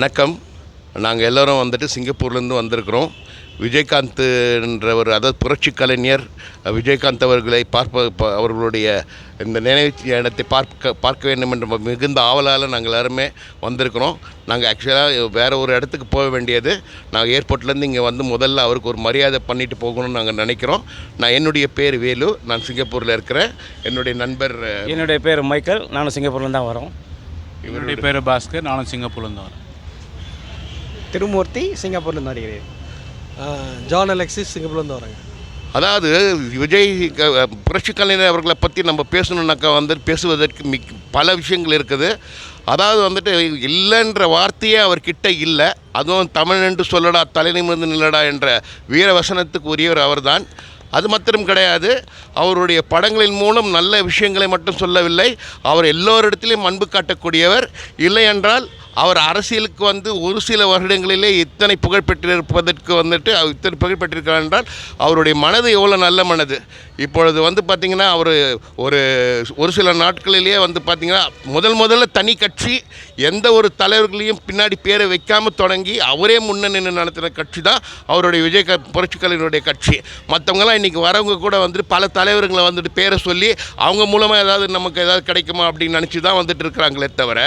வணக்கம். நாங்கள் எல்லோரும் வந்துட்டு சிங்கப்பூர்லேருந்து வந்திருக்கிறோம். விஜயகாந்த்ன்ற ஒரு அதாவது புரட்சி கலைஞர் விஜயகாந்த் அவர்களை பார்ப்ப அவர்களுடைய இந்த நினைவு இடத்தை பார்க்க பார்க்க வேண்டும் என்ற மிகுந்த ஆவலால் நாங்கள் எல்லாருமே வந்திருக்கிறோம். நாங்கள் ஆக்சுவலாக வேறு ஒரு இடத்துக்கு போக வேண்டியது. நாங்கள் ஏர்போர்ட்லேருந்து இங்கே வந்து முதல்ல அவருக்கு ஒரு மரியாதை பண்ணிட்டு போகணும்னு நாங்கள் நினைக்கிறோம். நான் என்னுடைய பேர் வேலு. நான் சிங்கப்பூரில் இருக்கிறேன். என்னுடைய நண்பர் என்னுடைய பேர் மைக்கேல். நானும் சிங்கப்பூர்லேருந்து தான் வரோம். இவருடைய பேர் பாஸ்கர். நானும் சிங்கப்பூர்லேருந்து வரேன் திருமூர்த்தி சிங்கப்பூர்லேருந்து வருகிறேன் ஜான் அலெக்சிஸ் சிங்கப்பூர்லேருந்து வரேங்க. அதாவது விஜய் புரட்சி கலைஞர் அவர்களை பற்றி நம்ம பேசணுன்னாக்கா வந்து பேசுவதற்கு மிக் பல விஷயங்கள் இருக்குது. அதாவது வந்துட்டு இல்லைன்ற வார்த்தையே அவர்கிட்ட இல்லை. அதுவும் தமிழ் என்று சொல்லடா தலைநிமிர்ந்து நில்லடா என்ற வீர வசனத்துக்கு உரியவர் அவர்தான். அது மாத்திரம் கிடையாது. அவருடைய படங்களின் மூலம் நல்ல விஷயங்களை மட்டும் சொல்லவில்லை. அவர் எல்லோரிடத்திலும் அன்பு காட்டக்கூடியவர். இல்லை என்றால் அவர் அரசியலுக்கு வந்து ஒரு சில வருடங்களிலே இத்தனை புகழ் பெற்றிருப்பதற்கு வந்துட்டு அவர் இத்தனை புகழ் பெற்றிருக்கிறார் என்றால் அவருடைய மனது எவ்வளோ நல்ல மனது. இப்பொழுது வந்து பார்த்திங்கன்னா அவர் ஒரு ஒரு சில நாட்களிலேயே வந்து பார்த்திங்கன்னா முதல் முதல்ல தனி கட்சி எந்த ஒரு தலைவர்களையும் பின்னாடி பேரை வைக்காமல் தொடங்கி அவரே முன்ன நின்று நடத்தின கட்சி தான் அவருடைய விஜய் க புரட்சிக்கலைஞருடைய கட்சி. மற்றவங்களாம் இன்றைக்கி வரவங்க கூட வந்துட்டு பல தலைவர்களை வந்துட்டு பேரை சொல்லி அவங்க மூலமாக ஏதாவது நமக்கு ஏதாவது கிடைக்குமா அப்படின்னு நினச்சி தான் வந்துட்டு இருக்கிறாங்களே தவிர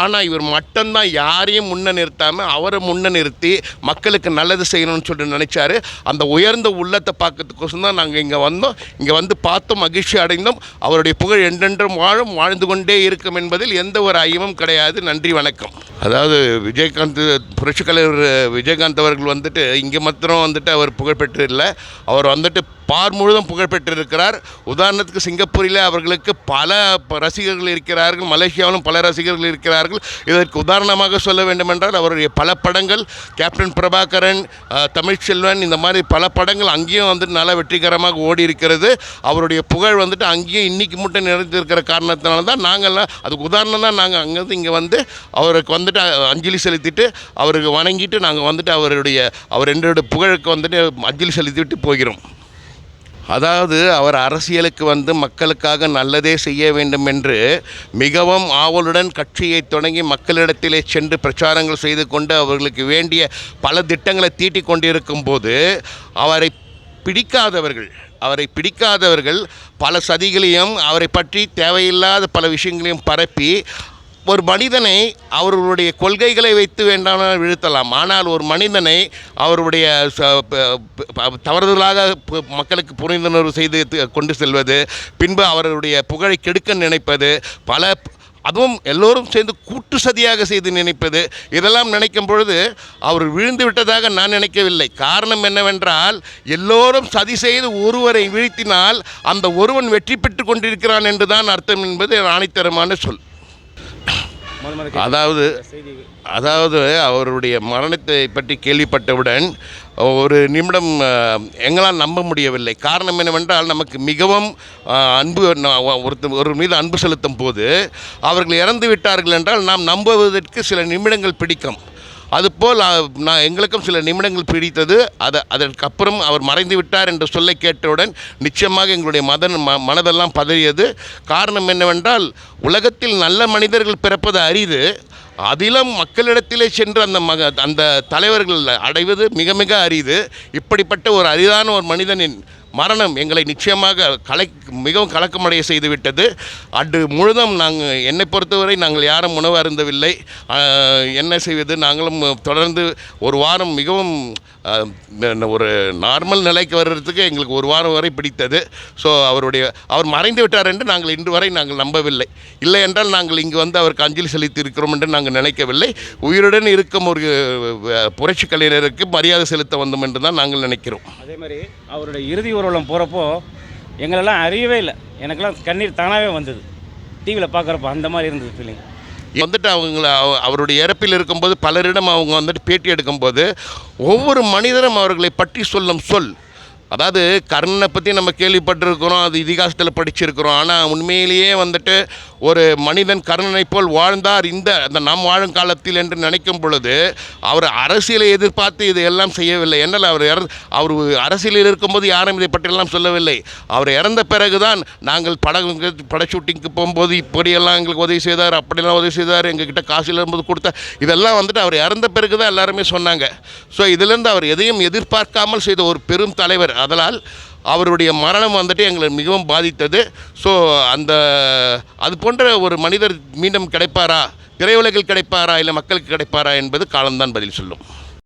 ஆனால் இவர் மட்டும்தான் யாரையும் முன்ன நிறுத்தாமல் அவரை முன்ன நிறுத்தி மக்களுக்கு நல்லது செய்யணும்னு சொல்லிட்டு நினச்சாரு. அந்த உயர்ந்த உள்ளத்தை பார்க்கறதுக்கோசம் தான் நாங்கள் இங்கே வந்தோம். இங்கே வந்து பார்த்தோம் மகிழ்ச்சி அடைந்தோம். அவருடைய புகழ் என்றென்றும் வாழும் வாழ்ந்து கொண்டே இருக்கும் என்பதில் எந்த ஒரு ஐயமும் கிடையாது. நன்றி வணக்கம். அதாவது விஜயகாந்த் புரட்சிக் கலைவர் விஜயகாந்த் அவர்கள் வந்துட்டு இங்கே மாத்திரம் வந்துட்டு அவர் புகழ்பெற்று இல்லை அவர் வந்துட்டு பார் முழுதும் புகழ்பெற்றிருக்கிறார். உதாரணத்துக்கு சிங்கப்பூரில் அவர்களுக்கு பல ப- ரசிகர்கள் இருக்கிறார்கள் மலேசியாவிலும் பல ரசிகர்கள் இருக்கிறார்கள். இதற்கு உதாரணமாக சொல்ல வேண்டுமென்றால் அவருடைய பல படங்கள் கேப்டன் பிரபாகரன் தமிழ்ச்செல்வன் இந்த மாதிரி பல படங்கள் அங்கேயும் வந்துட்டு நல்லா வெற்றிகரமாக ஓடி இருக்கிறது அவருடைய புகழ் வந்துட்டு அங்கேயும் இன்றைக்கி மட்டும் நிறைந்திருக்கிற காரணத்தினால தான் நாங்கள்லாம் அதுக்கு உதாரணம் தான் நாங்கள் அங்கேருந்து இங்கே வந்து அவருக்கு வந்துட்டு அஞ்சலி செலுத்திட்டு அவருக்கு வணங்கிட்டு நாங்கள் வந்துட்டு அவருடைய அவர் என்னுடைய புகழுக்கு வந்துட்டு அஞ்சலி செலுத்திவிட்டு போகிறோம். அதாவது அவர் அரசியலுக்கு வந்து மக்களுக்காக நல்லதே செய்ய வேண்டும் என்று மிகவும் ஆவலுடன் கட்சியை தொடங்கி மக்களிடத்திலே சென்று பிரச்சாரங்கள் செய்து கொண்டு அவர்களுக்கு வேண்டிய பல திட்டங்களை தீட்டிக் கொண்டிருக்கும் போது அவரை பிடிக்காதவர்கள் அவரை பிடிக்காதவர்கள் பல சதிகளையும் அவரை பற்றி தேவையில்லாத பல விஷயங்களையும் பரப்பி ஒரு மனிதனை அவர்களுடைய கொள்கைகளை வைத்து வேண்டாமல் வீழ்த்தலாம் ஆனால் ஒரு மனிதனை அவருடைய ச- தவறுதலாக மக்களுக்கு புரிந்துணர்வு செய்து கொண்டு செல்வது பின்பு அவருடைய புகழை கெடுக்க நினைப்பது பல அதுவும் எல்லோரும் சேர்ந்து கூட்டு சதியாக செய்து நினைப்பது இதெல்லாம் நினைக்கும் பொழுது அவர் விழுந்து விட்டதாக நான் நினைக்கவில்லை. காரணம் என்னவென்றால் எல்லோரும் சதி செய்து ஒருவரை வீழ்த்தினால் அந்த ஒருவன் வெற்றி பெற்று கொண்டிருக்கிறான் என்று தான் அர்த்தம் என்பது ஆணித்தரமான சொல். அதாவது அதாவது அவருடைய மரணத்தை பற்றி கேள்விப்பட்டவுடன் ஒரு நிமிடம் எங்களால் நம்ப முடியவில்லை. காரணம் என்னவென்றால் நமக்கு மிகவும் அன்பு ஒருத்தர் ஒரு மீது அன்பு செலுத்தும் போது அவர்கள் இறந்து விட்டார்கள் என்றால் நாம் நம்புவதற்கு சில நிமிடங்கள் பிடிக்கும். அதுபோல் நான் எங்களுக்கும் சில நிமிடங்கள் பிடித்தது. அதை அதற்கப்புறம் அவர் மறைந்து விட்டார் என்ற சொல்லை கேட்டவுடன் நிச்சயமாக எங்களுடைய மதன் ம மனதெல்லாம் பதறியது. காரணம் என்னவென்றால் உலகத்தில் நல்ல மனிதர்கள் பிறப்பது அரிது. அதிலும் மக்களிடத்திலே சென்று அந்த மக அந்த தலைவர்கள் அடைவது மிக மிக அரிது. இப்படிப்பட்ட ஒரு அரிதான ஒரு மனிதனின் மரணம் எங்களை நிச்சயமாக கலை மிகவும் கலக்கமடைய செய்துவிட்டது. அன்று முழுதும் நாங்கள் என்னை பொறுத்தவரை நாங்கள் யாரும் உணவு அருந்தவில்லை. என்ன செய்வது? நாங்களும் தொடர்ந்து ஒரு வாரம் மிகவும் ஒரு நார்மல் நிலைக்கு வர்றதுக்கு எங்களுக்கு ஒரு வாரம் வரை பிடித்தது. ஸோ அவருடைய அவர் மறைந்து விட்டார் என்று நாங்கள் இன்று வரை நாங்கள் நம்பவில்லை. இல்லை என்றால் நாங்கள் இங்கு வந்து அவருக்கு அஞ்சலி செலுத்தி இருக்கிறோம் என்று நாங்கள் நினைக்கவில்லை. உயிருடன் இருக்கும் ஒரு புரட்சி கலைஞருக்கு மரியாதை செலுத்த வந்தோம் என்று தான் நாங்கள் நினைக்கிறோம். அதே மாதிரி அவருடைய இறுதி ஊர்வலம் போகிறப்போ எங்களெல்லாம் அறியவே இல்லை. எனக்கெல்லாம் கண்ணீர் தானாகவே வந்தது. டிவியில் பார்க்குறப்போ அந்த மாதிரி இருந்தது ஃபீலிங் வந்துட்டு அவங்கள அவ- அவருடைய இறப்பில் இருக்கும்போது பலரிடம் அவங்க வந்துட்டு பேட்டி எடுக்கும்போது ஒவ்வொரு மனிதரும் அவர்களை பற்றி சொல்லும் சொல். அதாவது கர்ணனை பற்றி நம்ம கேள்விப்பட்டிருக்கிறோம் அது இதிகாசத்தில் படிச்சிருக்கிறோம். ஆனால் உண்மையிலேயே வந்துட்டு ஒரு மனிதன் கருணனைப் போல் வாழ்ந்தார். இந்த அந்த நாம் வாழும் காலத்தில் என்று நினைக்கும் பொழுது அவர் அரசியலை எதிர்பார்த்து இதையெல்லாம் செய்யவில்லை. என்னால் அவர் இற அவர் அரசியலில் இருக்கும்போது யாரும் இதை பற்றியெல்லாம் சொல்லவில்லை. அவர் இறந்த பிறகுதான் நாங்கள் படம் பட ஷூட்டிங்க்கு போகும்போது இப்படியெல்லாம் எங்களுக்கு உதவி செய்தார் அப்படியெல்லாம் உதவி செய்தார் எங்ககிட்ட காசு இல்லாமல் கொடுத்தா இதெல்லாம் வந்துட்டு அவர் இறந்த பிறகு தான் எல்லாருமே சொன்னாங்க. ஸோ இதிலிருந்து அவர் எதையும் எதிர்பார்க்காமல் செய்த ஒரு பெரும் தலைவர். அதனால் அவருடைய மரணம் வந்துட்டு எங்களை மிகவும் பாதித்தது. ஸோ அந்த அது போன்ற ஒரு மனிதர் மீண்டும் கிடைப்பாரா? திரையுலகில் கிடைப்பாரா? இல்லை மக்களுக்கு கிடைப்பாரா? என்பது காலம்தான் பதில் சொல்லும்.